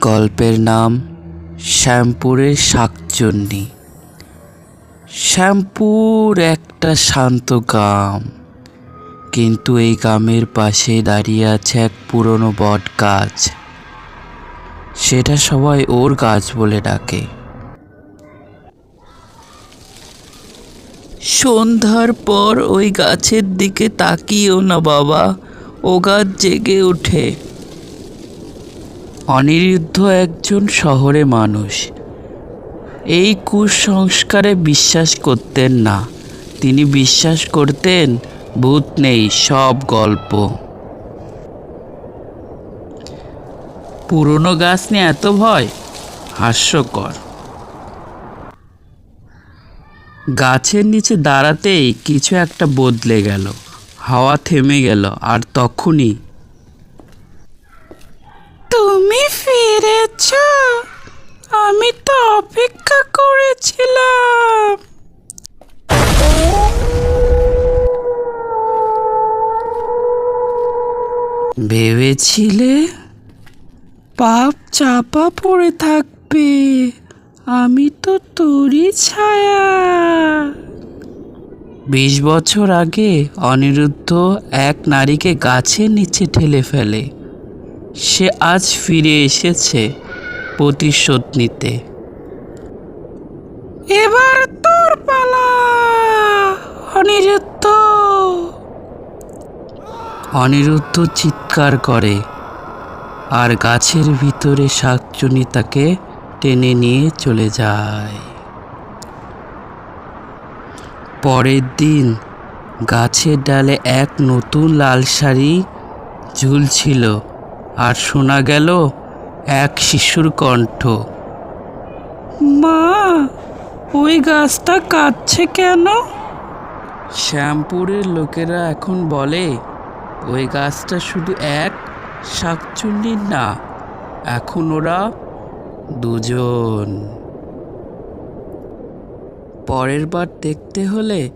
গল্পের নাম শ্যামপুরের শাকচুন্নি। শ্যামপুর একটা শান্ত গ্রাম। কিন্তু এই গ্রামের পাশে দাঁড়িয়ে আছে এক পুরনো বট গাছ। সেটা সবাই ওর গাছ বলে ডাকে। সন্ধ্যার পর ওই গাছের দিকে তাকিও না বাবা। ও গাছ জেগে ওঠে। অনিরুদ্ধ একজন শহরে মানুষ। এই কুসংস্কারে বিশ্বাস করতেন না। তিনি বিশ্বাস করতেন, ভূত নেই, সব গল্প। পুরনো গাছ নিয়ে এত ভয়? হাস্যকর। গাছের নিচে দাঁড়াতেই কিছু একটা বদলে গেল। হাওয়া থেমে গেল, আর তখনই তুমি ফিরেছ? আমি তো অপেক্ষা করেছিলাম। ভেবেছিলে পাপ চাপা পড়ে থাকবে? আমি তো তোরই ছায়া। বিশ বছর আগে অনিরুদ্ধ এক নারীকে গাছের নিচে ঠেলে ফেলে। সে আজ ফিরে এসেছে প্রতিশোধ নিতে। এবার তোর পালা, অনিরুদ্ধ। অনিরুদ্ধ চিৎকার করে আর গাছের ভিতরে শাকচুনি তাকে টেনে নিয়ে চলে যায়। পরের দিন গাছের ডালে এক নতুন লাল শাড়ি ঝুলছিল। আর শোনা গেল এক শিশুর কণ্ঠ। মা ওই গাছটা কাঁদছে কেন? শ্যামপুরের লোকেরা এখন বলে ওই গাছটা শুধু এক শাকচুন্নির না এখন ওরা দুজন। পরের বার দেখতে হলে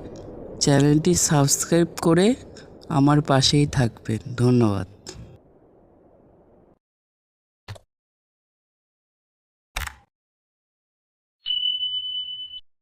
চ্যানেলটি সাবস্ক্রাইব করে আমার পাশেই থাকবেন। ধন্যবাদ।